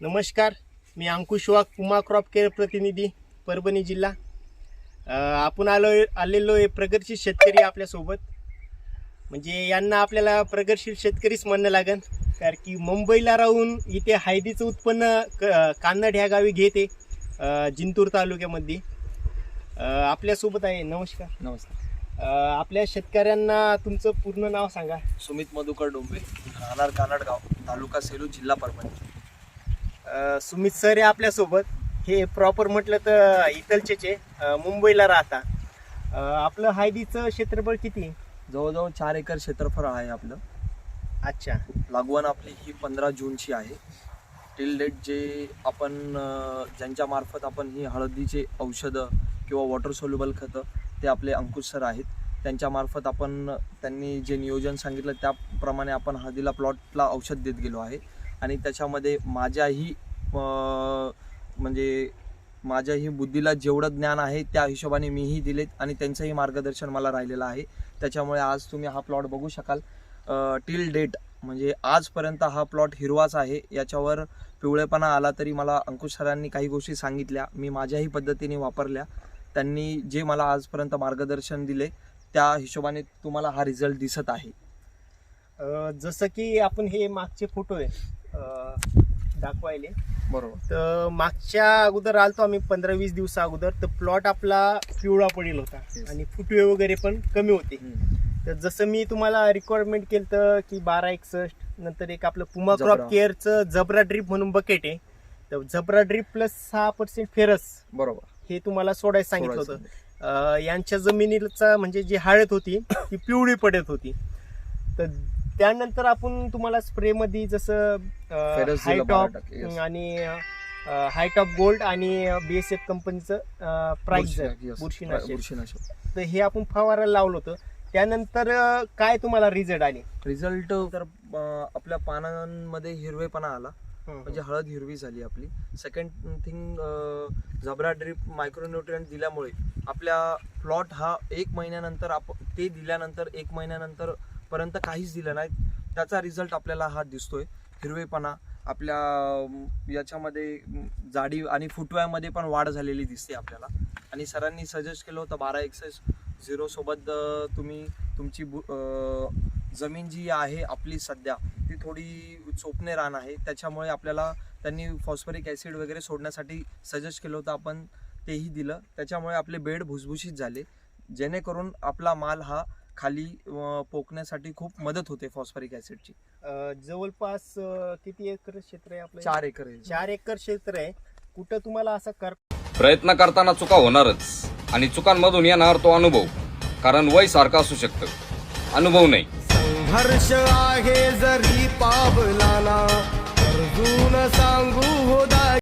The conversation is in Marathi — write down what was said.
नमस्कार मी अंकुश वाघ पुमा क्रॉप केअर प्रतिनिधी परभणी जिल्हा. आपण आलो आलेलो आहे प्रगतशील शेतकरी आपल्यासोबत. म्हणजे यांना आपल्याला प्रगतशील शेतकरीच म्हणणं लागेल कारण की मुंबईला राहून इथे हळदीचं उत्पन्न क कान्नड ह्या गावी घेते जिंतूर तालुक्यामध्ये. आपल्यासोबत आहे नमस्कार. नमस्कार. आपल्या शेतकऱ्यांना तुमचं पूर्ण नाव सांगा. सुमित मधुकर डोंबे राहणार कानडगाव तालुका सेलू जिल्हा परभणी. सुमित सर आहे आपल्यासोबत. हे प्रॉपर म्हटलं तर इथलचेच आहे. मुंबईला राहता आपलं हळदीचं क्षेत्रफळ किती? जवळजवळ चार एकर क्षेत्रफळ आहे आपलं. अच्छा. लागवण आपली ही पंधरा जूनची आहे. टिल डेट जे आपण ज्यांच्या मार्फत आपण ही हळदीचे औषधं किंवा वॉटर सोल्युबल खतं ते आपले अंकुश सर आहेत त्यांच्या मार्फत आपण त्यांनी जे नियोजन सांगितलं त्याप्रमाणे आपण हळदीला प्लॉटला औषध देत गेलो आहे. आणि त्याच्यामध्ये माझ्याही म्हणजे म्हणजे माझ्याही बुद्धीला जेवढं ज्ञान आहे त्या हिशोबाने मीही दिलेत आणि त्यांचंही मार्गदर्शन मला राहिलेलं आहे. त्याच्यामुळे आज तुम्ही हा प्लॉट बघू शकाल. टिल डेट म्हणजे आजपर्यंत हा प्लॉट हिरवाच आहे. याच्यावर पिवळेपणा आला तरी मला अंकुश सरांनी काही गोष्टी सांगितल्या मी माझ्याही पद्धतीने वापरल्या. त्यांनी जे मला आजपर्यंत मार्गदर्शन दिले त्या हिशोबाने तुम्हाला हा रिझल्ट दिसत आहे. जसं की आपण हे मागचे फोटो आहे दाखवायले. बरोबर. तर मागच्या अगोदर आलतो आम्ही पंधरा वीस दिवसा अगोदर. तर प्लॉट आपला पिवळा पडेल होता. आणि फुटवे वगैरे पण कमी होते. तर जसं मी तुम्हाला रिक्वायरमेंट केलं तर की बारा एकसष्ट नंतर एक आपलं पुमा. क्रॉप केअरचं जबरा ड्रीप म्हणून बकेट आहे. तर जबरा ड्रीप प्लस सहा पर्सेंट फेरस बरोबर. हे तुम्हाला सोडायला सांगितलं. होतं. यांच्या जमिनीचा म्हणजे जी हळद होती ती पिवळी पडत होती. तर त्यानंतर आपण तुम्हाला स्प्रे मध्ये जसं हायटॉप 12%, yes. आणि हायटॉप गोल्ड आणि बीएसएफ कंपनीचं प्राइस. बुरशीनाशक तर हे आपण फवारायला लावलं होतं. त्यानंतर काय तुम्हाला रिझल्ट आले? रिझल्ट तर आपल्या पानांमध्ये हिरवेपणा आला. म्हणजे हळद हिरवी झाली आपली. सेकंड थिंग झबरा ड्रिप मायक्रोन्युट्रियंट दिल्यामुळे आपल्या प्लॉट हा एक महिन्यानंतर आप ते दिल्यानंतर एक महिन्यानंतर पर्यंत काहीच दिलं नाही त्याचा रिझल्ट आपल्याला हा दिसतोय. हिरवेपणा आपल्या याच्यामध्ये जाडी आणि फुटव्यामध्ये पण वाढ झालेली दिसते आपल्याला. आणि सरांनी सजेस्ट केलं होतं बारा एक्सेस झिरोसोबत तुम्ही तुमची बु- जमीन जी आहे आपली सध्या ती थोडी चोपणे रान आहे. त्याच्यामुळे आपल्याला त्यांनी फॉस्फरिक ॲसिड वगैरे सोडण्यासाठी सजेस्ट केलं होतं. आपण तेही दिलं. त्याच्यामुळे आपले बेड भुसभुशीत झाले. जेणेकरून आपला माल हा खाली पोकण्यासाठी खूप मदत होते फॉस्फरिक ॲसिडची. अं, जवळपास किती एकर क्षेत्र आहे आपलं चार एकर आहे. चार एकर क्षेत्र आहे. कुठं तुम्हाला असं कर प्रयत्न करताना चुका होणारच आणि चुकांमधून येणार तो अनुभव कारण वय सारखं असू शकतं. अनुभव नाही. संघर्ष आहे जरी अर्जुन सांगू हो